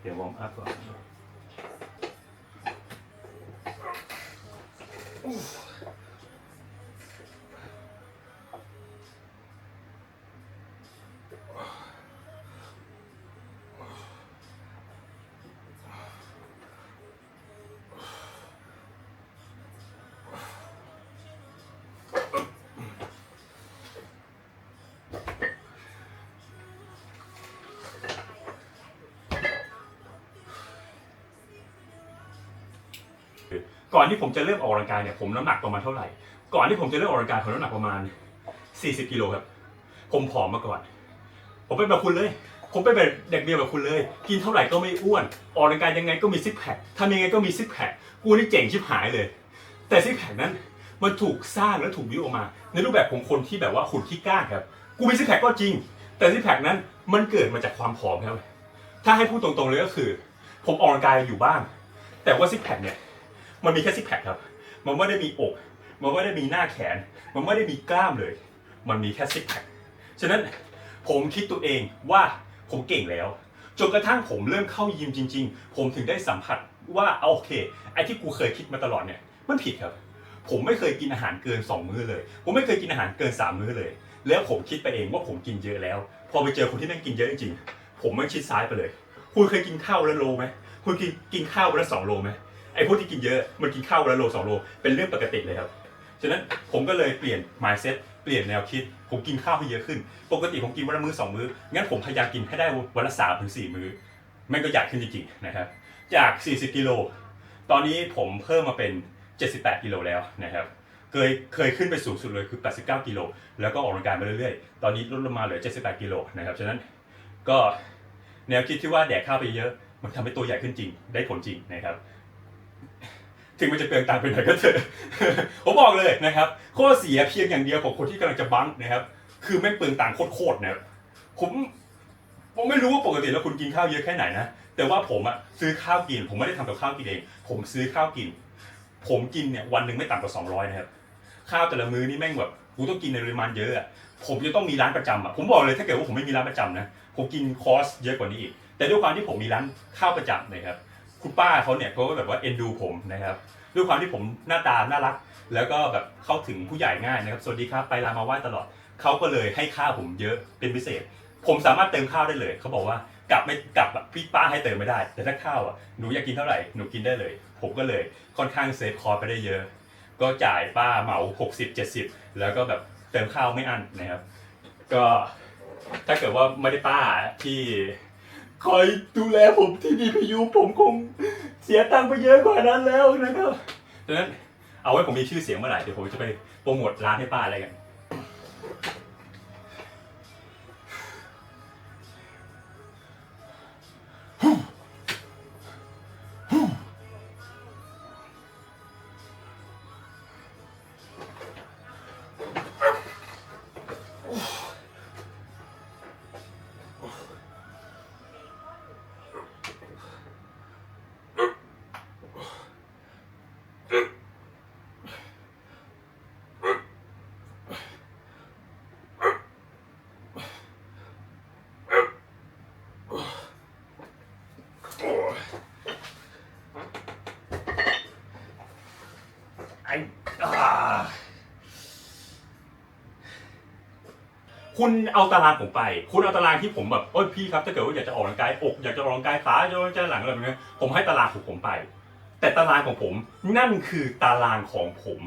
เดี๋ยววอร์มอัพก่อน ก่อนที่ผมจะเริ่มออกกำลังกายเนี่ยผมน้ำหนักประมาณเท่าไหร่ ก่อนที่ผมจะเริ่มออกกำลังกายผมน้ำหนักประมาณ 40กิโลครับ ผมผอมมาก่อน ผมเป็นแบบคุณเลย ผมเป็นแบบเด็กเบียร์แบบคุณเลย กินเท่าไหร่ก็ไม่อ้วน ออกกำลังกายยังไงก็มีซิกแพคทำยังไงก็มีซิกแพคกูนี่เจ๋งชิบหายเลย แต่ซิกแพคนั้นมันถูกสร้างและถูกวิวออกมา ในรูปแบบของคนที่แบบว่าหุ่นขี้ก้านครับ กูมีซิกแพคก็จริง แต่ซิกแพคนั้นมันเกิดมาจากความผอมครับ ถ้าให้พูดตรงๆเลยก็คือ ผมออกกำลังกายอยู่บ้าง แต่ว่าซิกแพคเนี่ย มันมีแค่ซิกแพคครับ มันไม่ได้มีอก มันไม่ได้มีหน้าแขน มันไม่ได้มีกล้ามเลย มันมีแค่ซิกแพคฉะนั้นผมคิดตัวเองว่าผมเก่งแล้ว จนกระทั่งผมเริ่มเข้ายิมจริง ๆ ผมถึงได้สัมผัสว่าเอาโอเคไอ้ที่กูเคยคิดมาตลอดเนี่ยมันผิดครับ ผมไม่เคยกินอาหารเกิน 2 มื้อเลย ผมไม่เคยกินอาหารเกิน 3 มื้อเลย แล้วผมคิดไปเองว่าผมกินเยอะแล้ว พอไปเจอคนที่แม่งกินเยอะจริงๆผมไม่ชิดซ้ายไปเลย คุณเคยกินข้าววันละโลไหมคุณกินกินข้าววันละสองโลไหม ไอ้พวกที่กินเยอะมันกินข้าววันละโลสองโลเป็นเรื่องปกติเลยครับฉะนั้นผมก็เลยเปลี่ยน mindset เปลี่ยนแนวคิด ผมกินข้าวให้เยอะขึ้น ปกติผมกินวันละมื้อสองมื้องั้นผมพยายามกินให้ได้วันละสามถึงสี่มื้อแม่งก็ใหญ่ขึ้นจริงๆนะครับจาก 40 กิโล ตอนนี้ผมเพิ่มมาเป็น 78 กิโลแล้วนะครับ เคยเคยขึ้นไปสูงสุดเลยคือ 89 กิโล แล้วก็ออกกำลังกายมาเรื่อยๆ ตอนนี้ลดลงมาเหลือ 78 กิโลนะครับ ฉะนั้นก็แนวคิดที่ว่าแดกข้าวไปเยอะ มันทำให้ตัวใหญ่ขึ้นจริง ได้ผลจริงนะครับ ถึงมันจะเปลืองตังค์ไปหน่อยก็เถอะผมบอกเลยนะครับ ข้อเสียเพียงอย่างเดียวของคนที่กำลังจะบังนะครับ คือแม่เปลืองตังค์โคตรๆนะครับผมผมไม่รู้ว่าปกติแล้วคุณกินข้าวเยอะแค่ไหนนะ แต่ว่าผมอะซื้อข้าวกิน ผมไม่ได้ทำกับข้าวกินเอง ผมซื้อข้าวกิน ผมกินเนี่ยวันหนึ่งไม่ต่ำกว่า200นะครับ ข้าวแต่ละมื้อนี่แม่งแบบกูต้องกินในปริมาณเยอะอะผมจะต้องมีร้านประจำอะผมบอกเลยถ้าเกิดว่าผมไม่มีร้านประจำนะ ผมกินคอร์สเยอะกว่านี้อีก แต่ด้วยความที่ผมมีร้านข้าวประจำนะครับ คุณป้าเขาเนี่ยเขาก็แบบว่าเอ็นดูผมนะครับ ด้วยความที่ผมหน้าตาน่ารัก แล้วก็แบบเข้าถึงผู้ใหญ่ง่ายนะครับสวัสดีครับไปร้ามาไหว้ตลอดเขาก็เลยให้ข้าวผมเยอะเป็นพิเศษ ผมสามารถเติมข้าวได้เลยเขาบอกว่ากลับไม่กลับแบบพี่ป้าให้เติมไม่ได้ แต่ถ้าข้าวอะหนูอยากกินเท่าไหร่หนูกินได้เลย ผมก็เลยค่อนข้างเซฟคอร์ไปได้เยอะ ก็จ่ายป้าเหมา 60 70 แล้วก็แบบเติมข้าวไม่อั้นนะครับ ก็ถ้าเกิดว่าไม่ได้ป้าที่ คอยดูแลผมที่ดีพยูผมคงเสียตังค์ไปเยอะกว่านั้นแล้วนะครับดังนั้นเอาไว้ผมมีชื่อเสียงเมื่อไหร่เดี๋ยวผมจะไปโปรโมทร้านให้ป้าอะไรกัน คุณเอาตารางผมไป คุณเอาตารางที่ผมแบบโอ้ยพี่ครับถ้าเกิดว่าอยากจะออกกำลังกายอกอยากจะออกกำลังกายขาอยากจะออกกำลังกายหลังอะไรแบบนี้ผมให้ตารางของผมไป แต่ตารางของผมนั่นคือตารางของผม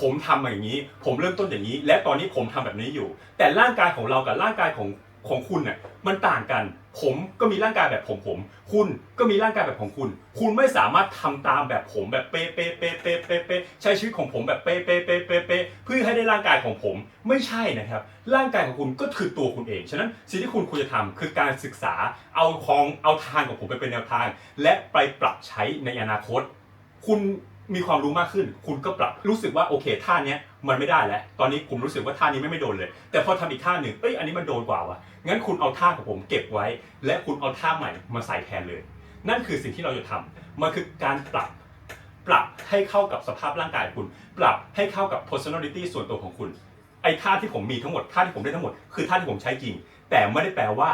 ผมทำมาอย่างนี้ ผมเริ่มต้นอย่างนี้ และตอนนี้ผมทำแบบนี้อยู่ แต่ร่างกายของเรากับร่างกายของของคุณเนี่ยมันต่างกัน ผมก็มีร่างกายแบบผมผม คุณก็มีร่างกายแบบของคุณ คุณไม่สามารถทำตามแบบผมแบบเป๊ะเป๊ะเป๊ะเป๊ะเป๊ะเป๊ะใช้ชีวิตของผมแบบเป๊ะเป๊ะเป๊ะเป๊ะเป๊ะเพื่อให้ได้ร่างกายของผมไม่ใช่นะครับ ร่างกายของคุณก็คือตัวคุณเอง ฉะนั้นสิ่งที่คุณควรจะทำคือการศึกษาเอาของเอาทางของผมไปเป็นแนวทาง และไปปรับใช้ในอนาคต คุณมีความรู้มากขึ้น คุณก็ปรับรู้สึกว่าโอเคท่านี้มันไม่ได้แล้ว ตอนนี้ผมรู้สึกว่าท่านี้ไม่ไม่โดนเลย แต่พอทำอีกท่าหนึ่งเอ้ยอันนี้มันโดนกว่าวะ งั้นคุณเอาท่าของผมเก็บไว้ และคุณเอาท่าใหม่มาใส่แทนเลย นั่นคือสิ่งที่เราจะทำมันคือการปรับปรับให้เข้ากับสภาพร่างกายคุณ ปรับให้เข้ากับ personality ส่วนตัวของคุณ ไอ้ท่าที่ผมมีทั้งหมดท่าที่ผมได้ทั้งหมดคือท่าที่ผมใช้จริง แต่ไม่ได้แปลว่า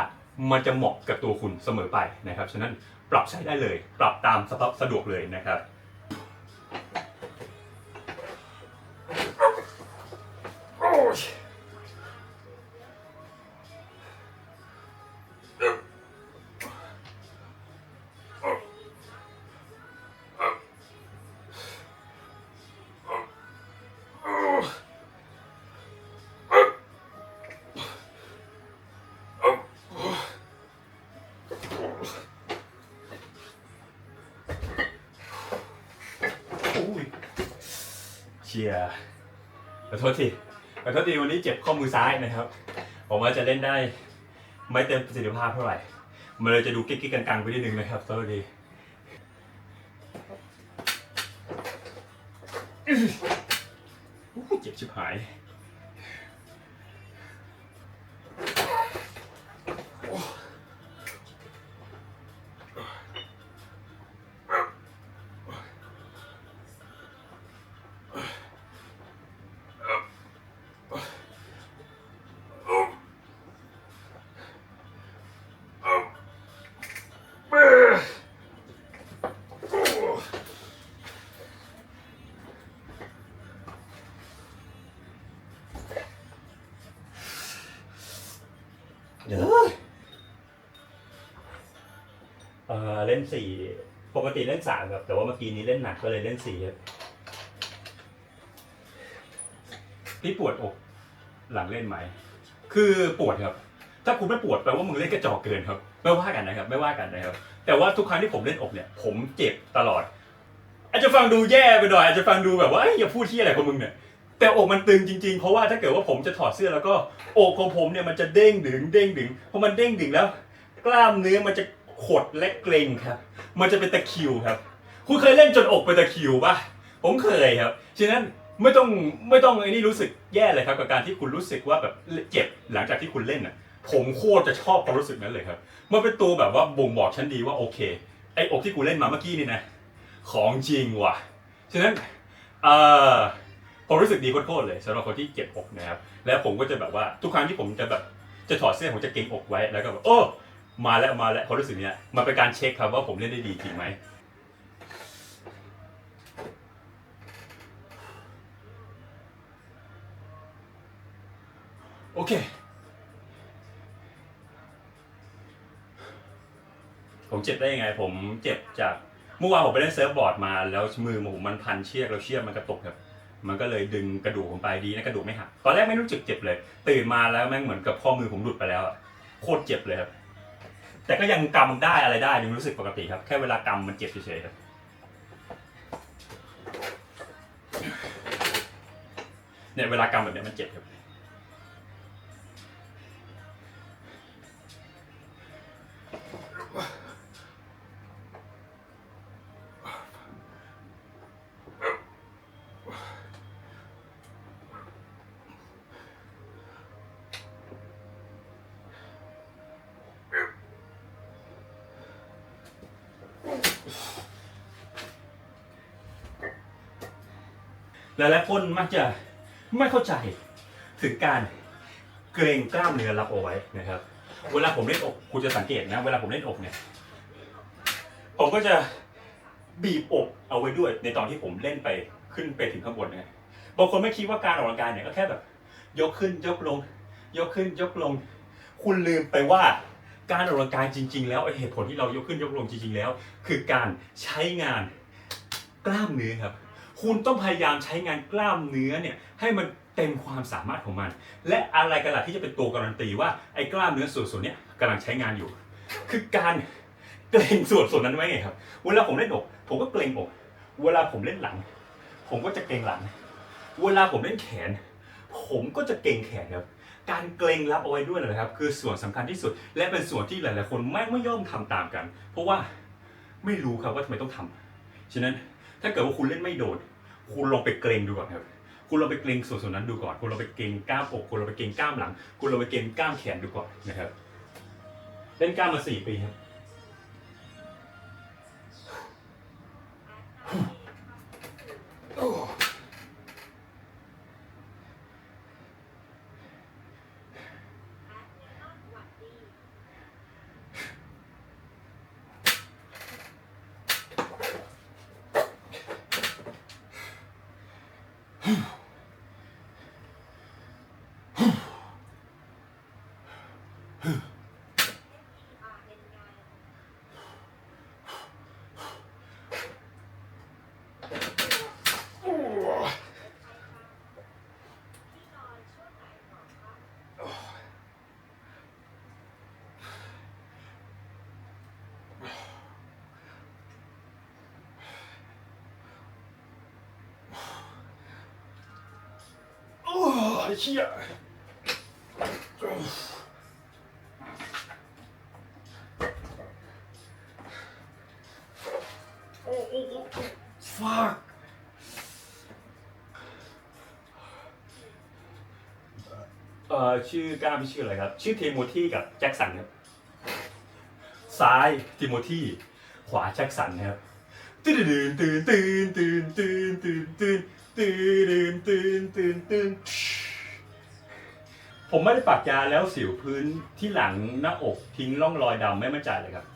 มันจะเหมาะกับตัวคุณเสมอไปนะครับฉะนั้นปรับใช้ได้เลย ปรับตามสภาพสะดวกเลยนะครับ ชียร์ขอโทษทีขอโทษทีวันนี้เจ็บข้อมือซ้ายนะครับ ผมว่าจะเล่นได้ไม่เต็มประสิทธิภาพเท่าไหร่ มันเลยจะดูกิ๊กๆกังๆไปนิดนึงนะครับโทษทีเจ็บชิบหาย เดี๋ยวเออเล่นสี่ปกติเล่นสามครับแต่ว่าเมื่อกี้นี้เล่นหนักก็เลยเล่นสี่ครับพี่ปวดอกหลังเล่นไหม คือปวดครับ ถ้าคุณไม่ปวดแปลว่ามึงเล่นกระจอกเกินครับ ไม่ว่ากันนะครับ ไม่ว่ากันนะครับ แต่ว่าทุกครั้งที่ผมเล่นอกเนี่ย ผมเจ็บตลอด อาจจะฟังดูแย่ไปหน่อยอาจจะฟังดูแบบว่าอยอย่าพูดที่อะไรของมึงเนี่ย แต่อกมันตึงจริงๆ เพราะว่าถ้าเกิดว่าผมจะถอดเสื้อแล้วก็อกของผมเนี่ยมันจะเด้งดึงเด้งดึงเพอมันเด้งดึงแล้ว กล้ามเนื้อมันจะขดและเกร็งครับ มันจะเป็นตะคิวครับ คุณเคยเล่นจนอกเป็นตะคิวปะผมเคยครับ ฉะนั้นไม่ต้องไม่ต้องไอ้นี่รู้สึกแย่เลยครับกับการที่คุณรู้สึกว่าแบบเจ็บหลังจากที่คุณเล่นอะ ผมโคตรจะชอบความรู้สึกนั้นเลยครับ มันเป็นตัวแบบว่าบ่งบอกชั้นดีว่าโอเค ไอ้อกที่กูเล่นมาเมื่อกี้นี่นะ ของจริงว่ะ ฉะนั้นเอ่อ ผมรู้สึกดีโคตรเลยสำหรับคนที่เจ็บอกนะครับแล้วผมก็จะแบบว่าทุกครั้งที่ผมจะแบบจะถอดเสื้อผมจะเกรงอกไว้แล้วก็แบบโอ้มาแล้วมาแล้วความรู้สึกเนี้ยมันเป็นการเช็คครับว่าผมเล่นได้ดีจริงไหมโอเค ผมเจ็บได้ยังไง ผมเจ็บจากเมื่อวานผมไปเล่นเซิร์ฟบอร์ดมา แล้วมือผมมันพันเชือกแล้วเชือกมันกระตุกครับ มันก็เลยดึงกระดูกผมไปดีนะกระดูกไม่หักตอนแรกไม่รู้สึกเจ็บเลย ตื่นมาแล้วแม่งเหมือนกับข้อมือผมหลุดไปแล้วอะโคตรเจ็บเลยครับ แต่ก็ยังกำได้อะไรได้ยังรู้สึกปกติครับ แค่เวลากำมันเจ็บเฉยๆครับเนี่ยเวลากำแบบเนี้ยมันเจ็บครับ หลายๆคนมักจะไม่เข้าใจถึงการเกรงกล้ามเนื้อรับเอาไว้นะครับ เวลาผมเล่นอกคุณจะสังเกตนะ เวลาผมเล่นอกเนี่ยผมก็จะบีบอกเอาไว้ด้วย ในตอนที่ผมเล่นไปขึ้นไปถึงข้างบนนะบางคนไม่คิดว่าการออกกำลังกายเนี่ยก็แค่แบบ ยกขึ้นยกลง ยกขึ้นยกลง คุณลืมไปว่าการออกกำลังกายจริง ๆ แล้วไอเหตุผลที่เรายกขึ้นยกลงจริง ๆ แล้ว คือการใช้งานกล้ามเนื้อครับ คุณต้องพยายามใช้งานกล้ามเนื้อเนี่ยให้มันเต็มความสามารถของมัน และอะไรกันล่ะที่จะเป็นตัวการันตีว่าไอ้กล้ามเนื้อส่วนส่วนเนี้ยกำลังใช้งานอยู่ คือการเกรงส่วนส่วนนั้นไว้ไงครับ เวลาผมเล่นอก ผมก็เกรงอก เวลาผมเล่นหลัง ผมก็จะเกรงหลัง เวลาผมเล่นแขน ผมก็จะเกรงแขนครับการเกรงรับเอาไว้ด้วยนะครับ คือส่วนสำคัญที่สุด และเป็นส่วนที่หลาย ๆ คนไม่ไม่ย่อมทำตามกัน เพราะว่าไม่รู้ครับว่าทำไมต้องทำฉะนั้น ถ้าเกิดว่าคุณเล่นไม่โดด คุณลองไปเกรงดูก่อนครับ คุณลองไปเกรงส่วนส่วนนั้นดูก่อน คุณลองไปเกรงกล้ามอก คุณลองไปเกรงกล้ามหลัง คุณลองไปเกรงกล้ามแขนดูก่อนนะครับ เล่นกล้ามมาสี่ปีครับ ไอ้เชี่ยโอ้โอ้โอ้ฟักเอ่อชื่อกล้ามพี่ชื่ออะไรครับ ชื่อเทโมธีกับแจ็คสันครับ ซ้ายเทโมธีขวาแจ็คสันครับตื่นตื่นตื่นตื่นตื่นตื่นตื่น ตื่นตื่นตื่นตื่นตื่นผมไม่ได้ปักยาแล้วสิวพื้นที่หลังหน้าอกทิ้งร่องรอยดำไม่มั่นใจเลยครับ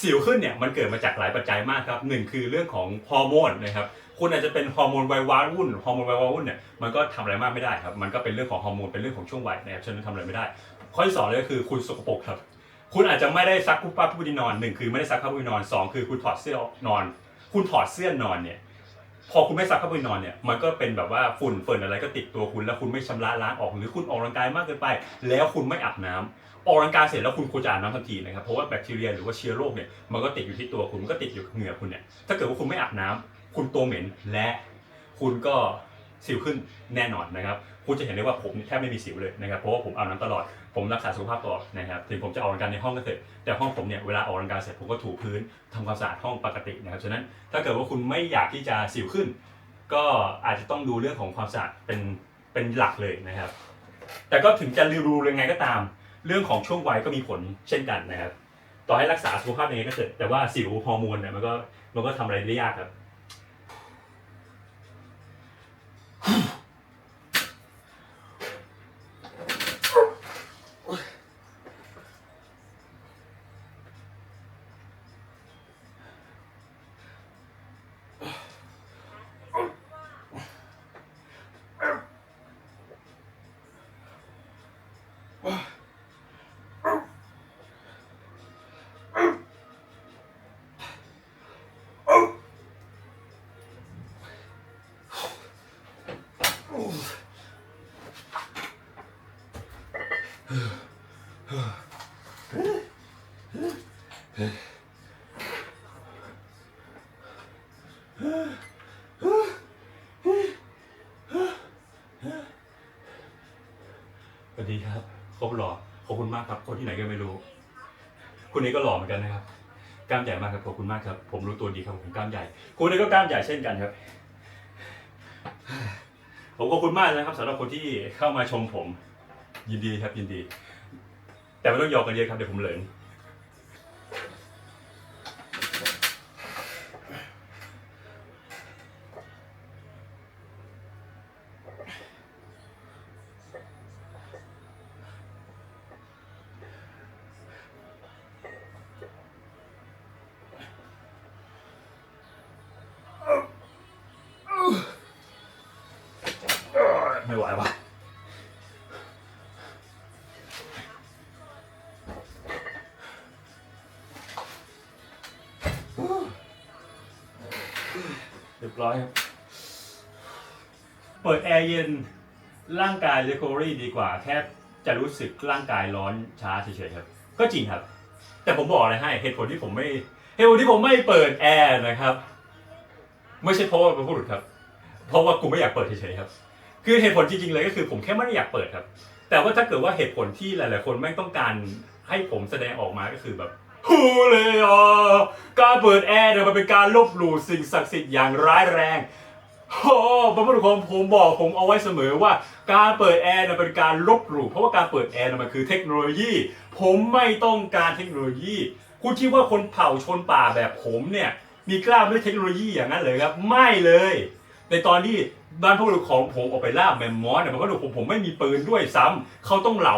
สิวขึ้นเนี่ยมันเกิดมาจากหลายปัจจัยมากครับหนึ่งคือเรื่องของฮอร์โมนนะครับคุณอาจจะเป็นฮอร์โมนวัยวาวุ่นฮอร์โมนวัยวาวุ่นเนี่ยมันก็ทำอะไรมากไม่ได้ครับมันก็เป็นเรื่องของฮอร์โมนเป็นเรื่องของช่วงวัยนะครับฉะนั้นทำอะไรไม่ได้ ข้อที่สองเลยก็คือคุณสกปรกครับ คุณอาจจะไม่ได้ซักผ้าผ้าปูที่นอนหนึ่งคือไม่ได้ซักผ้าปูที่นอนสองคือคุณถอดเสื้อนอน คุณถอดเสื้อนอนเนี่ย พอคุณไม่ซักผ้าปูนอนเนี่ยมันก็เป็นแบบว่าฝุ่นเฟิร์นอะไรก็ติดตัวคุณแล้วคุณไม่ชำระล้างออกหรือคุณออกกำลังกายมากเกินไป แล้วคุณไม่อาบน้ำออกกำลังกายเสร็จแล้วคุณควรจะอาบน้ำทันทีนะครับเพราะว่าแบคทีเรียหรือว่าเชื้อโรคเนี่ยมันก็ติดอยู่ที่ตัวคุณมันก็ติดอยู่เหงื่อคุณเนี่ยถ้าเกิดว่าคุณไม่อาบน้ำคุณตัวเหม็นและคุณก็สิวขึ้นแน่นอนนะครับคุณจะเห็นได้ว่าผมแทบไม่มีสิวเลยนะครับเพราะว่าผมอาบน้ำตลอด ผมรักษาสุขภาพตลอดนะครับถึงผมจะออกกำลังกายในห้องก็เถอะแต่ห้องผมเนี่ยเวลาออกกำลังกายเสร็จผมก็ถูพื้นทำความสะอาดห้องปกตินะครับฉะนั้นถ้าเกิดว่าคุณไม่อยากที่จะสิวขึ้น ก็อาจจะต้องดูเรื่องของความสะอาดเป็นเป็นหลักเลยนะครับ แต่ก็ถึงจะรูยังไงก็ตาม เรื่องของช่วงวัยก็มีผลเช่นกันนะครับ ต่อให้รักษาสุขภาพยังไงก็เถอะแต่ว่าสิวฮอร์โมนเนี่ยมันก็มันก็ทำอะไรได้ยากครับ วัสดีครับครบหล่อขอบคุณมากครับคนที่ไหนก็ไม่รู้คุณนี้ก็หล่อเหมือนกันนะครับกล้ามใหญ่มากครับขอบคุณมากครับ ผมรู้ตัวดีครับผมกล้ามใหญ่ คุณนี้ก็กล้ามใหญ่เช่นกันครับ ผมขอบคุณมากนะครับสำหรับคนที่เข้ามาชมผม ยินดีครับยินดี แต่ไม่ต้องยอกกันเยอะครับเดี๋ยวผมเหลิง ร้อยครับ เปิดแอร์เย็นร่างกาย recovery ดีกว่า แค่จะรู้สึกร่างกายร้อนช้าเฉยๆครับ ก็จริงครับ แต่ผมบอกอะไรให้เหตุผลที่ผมไม่เหตุผลที่ผมไม่เปิดแอร์นะครับ ไม่ใช่เพราะว่าเป็นผู้หลุดครับ เพราะว่ากูไม่อยากเปิดเฉยๆครับ คือเหตุผลจริงๆเลยก็คือผมแค่ไม่ได้อยากเปิดครับ แต่ว่าถ้าเกิดว่าเหตุผลที่หลาย ๆ คนไม่ต้องการให้ผมแสดงออกมาก็คือแบบ ฮูเลยอะการเปิดแอร์เนี่ยมันเป็นการลบหลู่สิ่งศักดิ์สิทธิ์อย่างร้ายแรงโอ้พระพุทธองผมบอกผมเอาไว้เสมอว่า การเปิดแอร์เนี่ยเป็นการลบหลู่เพราะว่าการเปิดแอร์เนี่ยมันคือเทคโนโลยี ผมไม่ต้องการเทคโนโลยี คุณคิดว่าคนเผ่าชนป่าแบบผมเนี่ยมีกล้าด้วยเทคโนโลยีอย่างนั้นเลยครับ ไม่เลย ในตอนที่บ้านพวกลูกของผมออกไปล่าแมมมอสเนี่ยมันก็ดูผมผมไม่มีปืนด้วยซ้ำเขาต้องเหลา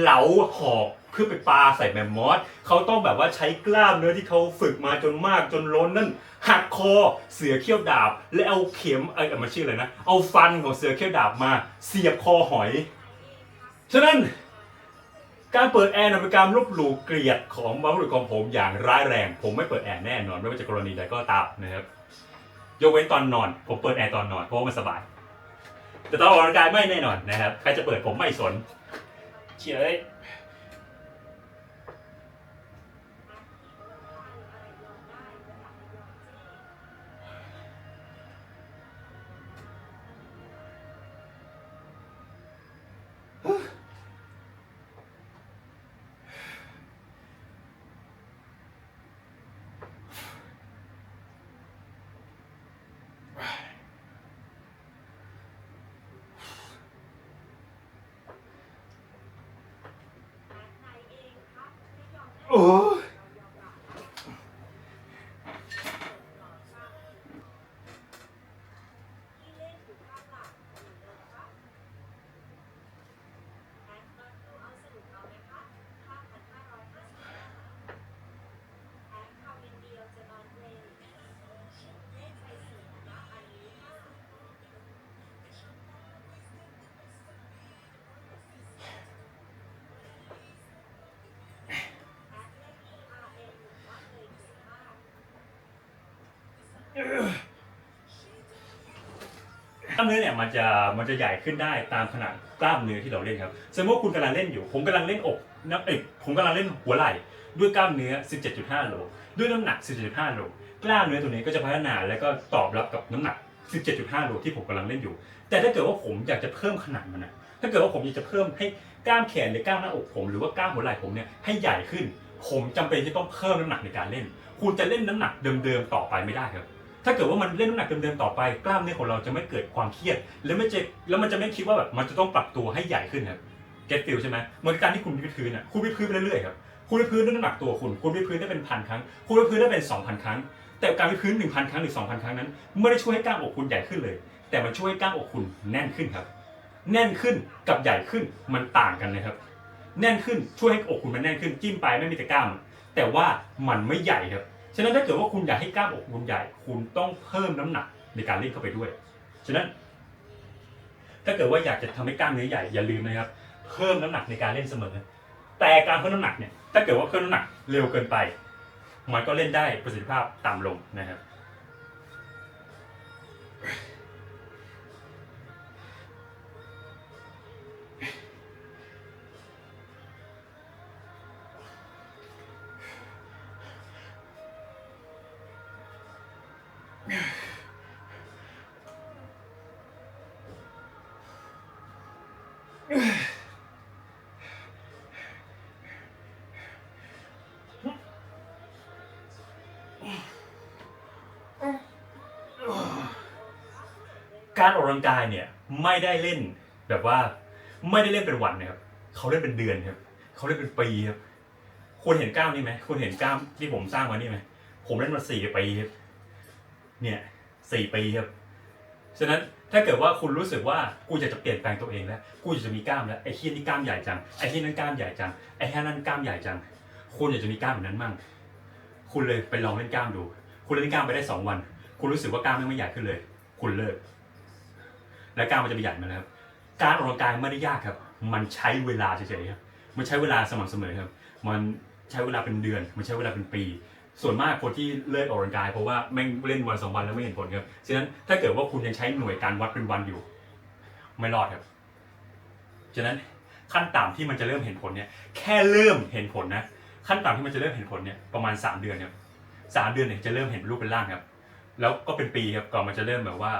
เหลาหอก เพื่อไปปาใส่แมมมอสเขาต้องแบบว่าใช้กล้ามเนื้อที่เขาฝึกมาจนมากจนล้นนั่นหักคอเสือเขี้ยวดาบ และเอาเข็มเอ้ยมันชื่ออะไรนะ เอาฟันของเสือเขี้ยวดาบมาเสียบคอหอย ฉะนั้นการเปิดแอร์นเป็นการลบหลู่เกลียดของบรรพบุรุษของผมอย่างร้ายแรง ผมไม่เปิดแอร์แน่นอนไม่ว่าจะกรณีใดก็ตามนะครับยกเว้นตอนนอน ผมเปิดแอร์ตอนนอนเพราะว่ามันสบาย แต่ตอนออกกำลังกายไม่แน่นอนนะครับ ใครจะเปิดผมไม่สนเฉย กล้ามเนื้อเนี่ยมันจะมันจะใหญ่ขึ้นได้ตามขนาดกล้ามเนื้อที่เราเล่นครับสมมติว่าคุณกำลังเล่นอยู่ ผมกำลังเล่นอกนะเอ้ยผมกำลังเล่นหัวไหล่ด้วยกล้ามเนื้อ 17.5 โล ด้วยน้ำหนัก 17.5 โล กล้ามเนื้อตัวนี้ก็จะพัฒนาแล้วก็ตอบรับกับน้ำหนัก 17.5 โลที่ผมกำลังเล่นอยู่ แต่ถ้าเกิดว่าผมอยากจะเพิ่มขนาดมันนะถ้าเกิดว่าผมอยากจะเพิ่มให้กล้ามแขนหรือกล้ามหน้าอกผม หรือว่ากล้ามหัวไหล่ผมเนี่ยให้ใหญ่ขึ้น ผมจำเป็นที่ต้องเพิ่มน้ำหนักในการเล่น คุณจะเล่นน้ำหนักเดิมๆต่อไปไม่ได้ครับ ถ้าเกิดว่ามันเล่นน้ำหนักเดิมๆต่อไป กล้ามเนื้อของเราจะไม่เกิดความเครียด แล้วไม่จะแล้วมันจะไม่คิดว่าแบบมันจะต้องปรับตัวให้ใหญ่ขึ้นครับเก็ตฟิลใช่ไหมเหมือนการที่คุณวิดพื้นอะคุณวิดพื้นไปเรื่อยๆครับคุณวิดพื้นด้วยน้ำหนักตัวคุณ คุณวิดพื้นได้เป็นพันครั้ง คุณวิดพื้นได้เป็นสองพันครั้ง แต่การวิดพื้นหนึ่งพันครั้งหรือสองพันครั้งนั้นไม่ได้ช่วยให้กล้ามอกคุณใหญ่ขึ้นเลย แต่มันช่วยให้กล้ามอกคุณแน่นขึ้นครับ แน่นขึ้นกับใหญ่ขึ้นมันต่างกันนะครับ แน่นขึ้นช่วยให้อกคุณมันแน่นขึ้นจิ้มไปไม่มีแต่กล้ามแต่ว่ามันไม่ใหญ่ครับ ฉะนั้นถ้าเกิดว่าคุณอยากให้กล้ามอกคุณใหญ่ คุณต้องเพิ่มน้ำหนักในการเล่นเข้าไปด้วย ฉะนั้น ถ้าเกิดว่าอยากจะทำให้กล้ามเนื้อใหญ่อย่าลืมนะครับ เพิ่มน้ำหนักในการเล่นเสมอ แต่การเพิ่มน้ำหนักเนี่ย ถ้าเกิดว่าเพิ่มน้ำหนักเร็วเกินไป มันก็เล่นได้ประสิทธิภาพต่ำลงนะครับ การออกกำลังกายเนี่ยไม่ได้เล่นแบบว่าไม่ได้เล่นเป็นวันนะครับเขาเล่นเป็นเดือนครับเขาเล่นเป็นปีครับคุณเห็นกล้ามนี่ไหมคุณเห็นกล้ามที่ผมสร้างมานี่ไหมผมเล่นมาสี่ปีครับเนี่ยสี่ปีครับฉะนั้นถ้าเกิดว่าคุณรู้สึกว่ากูอยากจะเปลี่ยนแปลงตัวเองแล้วกูอยากจะมีกล้ามแล้วไอ้ที่นี่กล้ามใหญ่จังไอ้ที่นั่นกล้ามใหญ่จังไอ้ที่นั่นกล้ามใหญ่จัง คุณอยากจะมีกล้ามแบบนั้นมั่งคุณเลยไปลองเล่นกล้ามดู คุณเล่นกล้ามไปได้สองวัน คุณรู้สึกว่ากล้ามไม่ใหญ่ขึ้นเลย คุณเลิก และกล้ามมันจะไปใหญ่มาแล้วครับการออกกำลังกายไม่ได้ยากครับ มันใช้เวลาเฉยๆครับมันใช้เวลาสม่ำเสมอครับ มันใช้เวลาเป็นเดือน มันใช้เวลาเป็นปี ส่วนมากคนที่เลิกออกกำลังกายเพราะว่าแม่งเล่นวันสองวันแล้วไม่เห็นผลครับฉะนั้นถ้าเกิดว่าคุณยังใช้หน่วยการวัดเป็นวันอยู่ ไม่รอดครับฉะนั้นขั้นต่ำที่มันจะเริ่มเห็นผลเนี่ยแค่เริ่มเห็นผลนะขั้นต่ำที่มันจะเริ่มเห็นผลเนี่ยประมาณ 3 เดือนครับสามเดือนเนี่ยจะเริ่มเห็นรูปเป็นร่างครับ แล้วก็เป็นปีครับก่อนมันจะเริ่มแบบว่า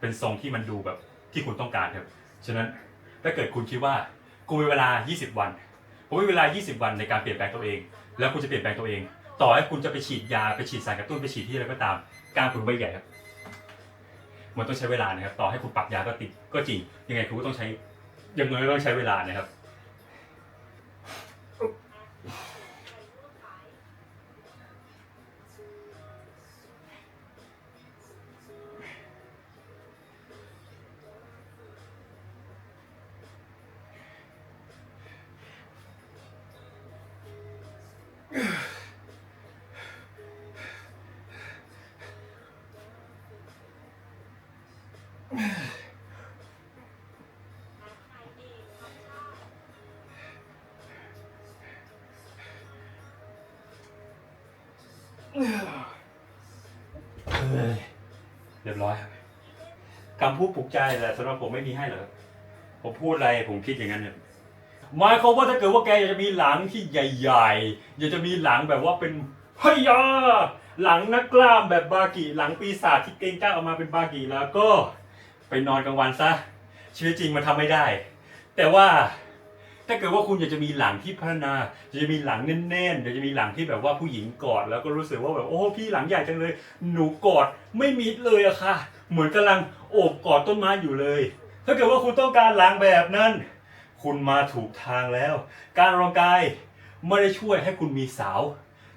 เป็นทรงที่มันดูแบบ ที่คุณต้องการครับ ฉะนั้นถ้าเกิดคุณคิดว่ากูมีเวลา 20 วันผมมีเวลา 20 วันในการเปลี่ยนแปลงตัวเอง แล้วคุณจะเปลี่ยนแปลงตัวเอง ต่อให้คุณจะไปฉีดยาไปฉีดสารกระตุ้นไปฉีดที่อะไรก็ตาม การคุณไม่ใหญ่ครับ มันต้องใช้เวลานะครับ ต่อให้คุณปรับยาก็ติดก็จริง ยังไงคุณก็ต้องใช้ยังไงก็ต้องใช้เวลานะครับ เรียบร้อยครับคำพูดปลุกใจแต่สำหรับผมไม่มีให้หรอกผมพูดอะไรผมคิดอย่างนั้นเนี่ย หมายความว่าถ้าเกิดว่าแกอยากจะมีหลังที่ใหญ่ๆ อยากจะมีหลังแบบว่าเป็นเฮียหลังนักกล้ามแบบบากิหลังปีศาจที่เกรงกล้าออกมาเป็นบากิแล้วก็ไปนอนกลางวันซะ ชีวิตจริงมันทำไม่ได้ แต่ว่าถ้าเกิดว่าคุณอยากจะมีหลังที่พัฒนาอยากจะมีหลังแน่นๆอยากจะมีหลังที่แบบว่าผู้หญิงกอดแล้วก็รู้สึกว่าแบบโอ้พี่หลังใหญ่จังเลย หนูกอดไม่มิดเลยอะค่ะ เหมือนกำลังโอบกอดต้นไม้อยู่เลย ถ้าเกิดว่าคุณต้องการหลังแบบนั้น คุณมาถูกทางแล้ว การออกกำลังกายไม่ได้ช่วยให้คุณมีสาว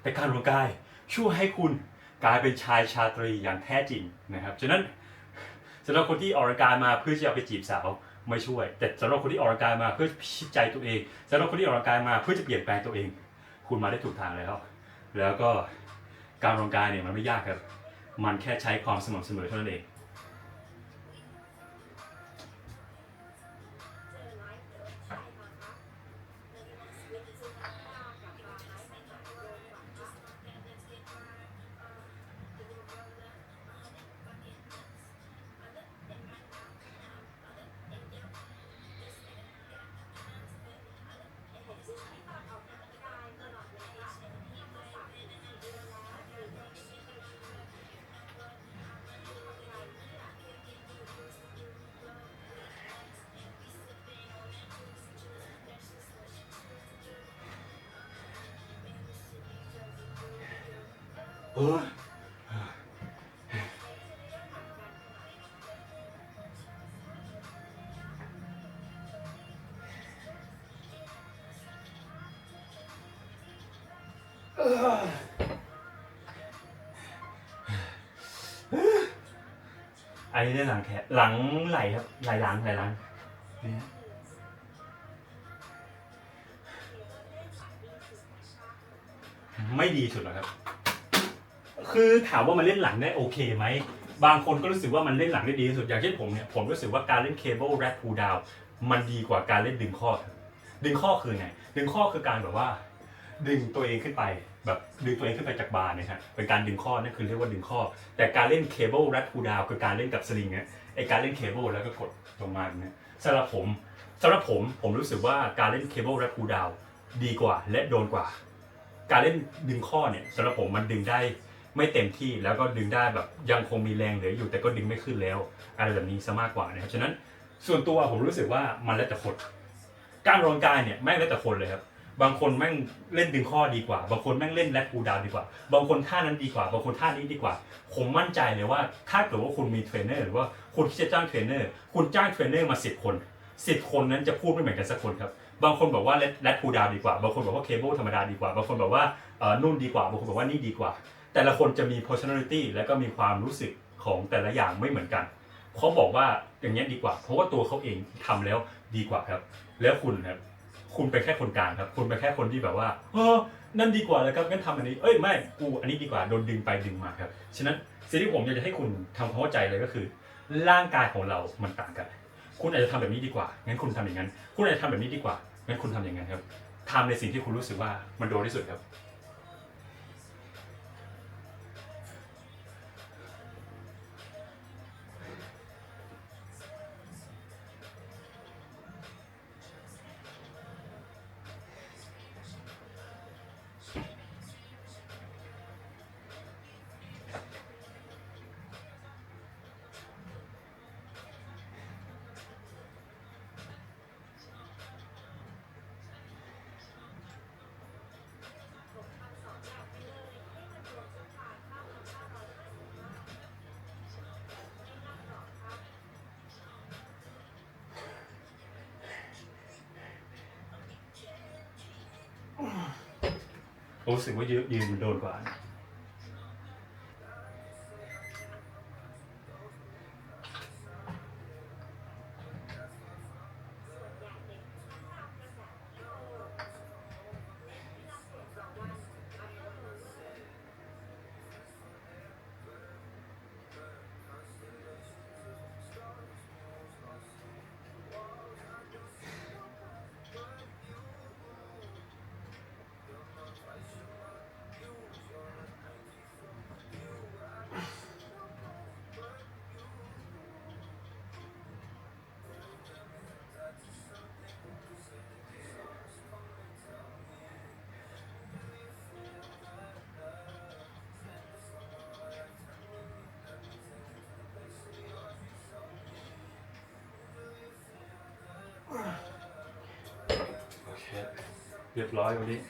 แต่การออกกำลังกายช่วยให้คุณกลายเป็นชายชาตรีอย่างแท้จริงนะครับฉะนั้นสำหรับคนที่ออกกำลังกายมาเพื่อจะเอาไปจีบสาวไม่ช่วย แต่สำหรับคนที่ออกกำลังกายมาเพื่อพิชิตใจตัวเองสำหรับคนที่ออกกำลังกายมาเพื่อจะเปลี่ยนแปลงตัวเอง คุณมาได้ถูกทางแล้ว แล้วก็การออกกำลังกายเนี่ยมันไม่ยากครับ มันแค่ใช้ความสม่ำเสมอเท่านั้นเอง เฮ้ยอันนี้ได้หลังแขนหลังไหลครับไหลหลังไหลหลังนี่ฮะไม่ดีสุดหรอกครับ คือถามว่ามันเล่นหลังได้โอเคไหม บางคนก็รู้สึกว่ามันเล่นหลังได้ดีที่สุด อย่างเช่นผมเนี่ย ผมรู้สึกว่าการเล่นเคเบิลแรดพูดาวมันดีกว่าการเล่นดึงข้อ ดึงข้อคือไง ดึงข้อคือการแบบว่า ดึงตัวเองขึ้นไป แบบดึงตัวเองขึ้นไปจากบาร์เนยฮะเป็นการดึงข้อนั่นคือเรียกว่าดึงข้อ แต่การเล่นเคเบิลแรดพูดาวคือการเล่นกับสลิงเนี่ยไอการเล่นเคเบิลแล้วก็กดลงมาเนี่ยสำหรับผมสำหรับผมผมรู้สึกว่าการเล่นเคเบิลแรดพูดาวดีกว่าและโดนกว่า การเล่นดึงข้อเนี่ยสำหรับผมมันดึงได้ ไม่เต็มที่แล้วก็ดึงได้แบบยังคงมีแรงเหลืออยู่แต่ก็ดึงไม่ขึ้นแล้วอะไรแบบนี้ซะมากกว่านะครับฉะนั้นส่วนตัวผมรู้สึกว่ามันแล้วแต่คนการอองกายเนี่ยแม่งแล้วแต่คนเลยครับบางคนแม่งเล่นดึงข้อดีกว่า บางคนแม่งเล่นแรดพูดาวดีกว่า บางคนท่านั้นดีกว่า บางคนท่านี้ดีกว่า ผมมั่นใจเลยว่าถ้าเกิดว่าคุณมีเทรนเนอร์หรือว่าคุณที่จะจ้างเทรนเนอร์ คุณจ้างเทรนเนอร์มาสิบคนสิบคนนั้นจะพูดไม่เหมือนกันสักคนครับ บางคนบอกว่าแรดพูดาวดีกว่า บางคนบอกว่าเคเบิลธรรมดาดีกว่า บางคนบอกว่าเออนุ่นดีกว่า บางคนบอกว่านี่ดีกว่า แต่ละคนจะมี personality และก็มีความรู้สึกของแต่ละอย่างไม่เหมือนกันเขาบอกว่าอย่างนี้ดีกว่า เพราะว่าตัวเขาเองทำแล้วดีกว่าครับ แล้วคุณครับคุณเป็นแค่คนกลางครับ คุณเป็นแค่คนที่แบบว่าเออนั่นดีกว่าแล้วครับงั้นทำอันนี้ เอ้ยไม่กูอันนี้ดีกว่าโดนดึงไปดึงมาครับฉะนั้นสิ่งที่ผมอยากจะให้คุณทำความเข้าใจเลยก็คือ ร่างกายของเรามันต่างกัน คุณอาจจะทำแบบนี้ดีกว่างั้นคุณทำอย่างนั้น คุณอาจจะทำแบบนี้ดีกว่างั้นคุณทำอย่างนั้นครับทำในสิ่งที่คุณรู้สึกว่ามันโดนที่สุดครับ รู้สึกว่ายืนยืนมันโดนกว่า เรียบร้อยวันนี้